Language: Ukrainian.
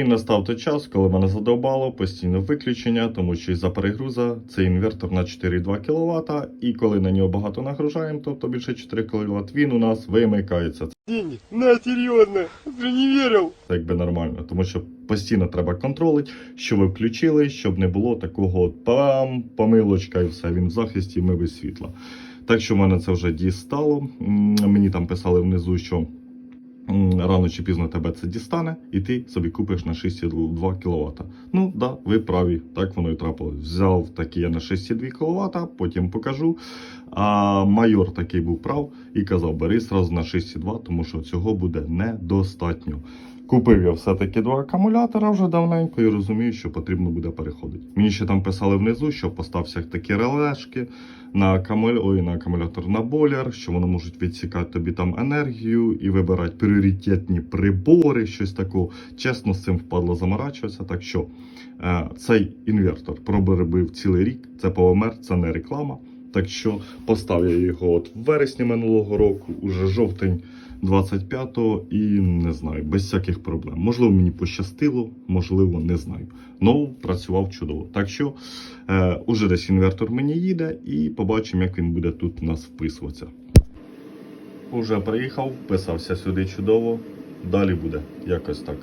І настав той час, коли мене задовбало постійно виключення, тому що із-за перегруза цей інвертор на 4,2 кВт, і коли на нього багато нагружаємо, тобто більше 4 кВт, він у нас вимикається. Деньги. На, серьезно. Ты не верил. Це якби нормально, тому що постійно треба контролити, що ви включили, щоб не було такого от пам, помилочка і все, він в захисті, ми без світла. Так що в мене це вже дістало. Мені там писали внизу, що рано чи пізно тебе це дістане, і ти собі купиш на 6,2 кВт. Ну да, ви праві, так воно і трапилось. Взяв такі я на 6,2 кВт, потім покажу. А майор такий був прав і казав, бери сразу на 6,2, тому що цього буде недостатньо. Купив я все-таки два акумулятора вже давненько і розумію, що потрібно буде переходити. Мені ще там писали внизу, що постався такі релешки на акумуль... Ой, на акумулятор на бойлер, що вони можуть відсікати тобі там енергію і вибирати пріоритетні прибори, щось такого. Чесно, з цим впадло заморачуватися. Так що е, цей інвертор пробив цілий рік. Це ПВМР, це не реклама. Так що поставив я його от в вересні минулого року, уже жовтень 25-го, і не знаю, без всяких проблем. Можливо, мені пощастило, можливо, не знаю. Ну, працював чудово. Так що е, уже десь інвертор мені їде, і побачимо, як він буде тут у нас вписуватися. Уже приїхав, вписався сюди чудово. Далі буде якось так.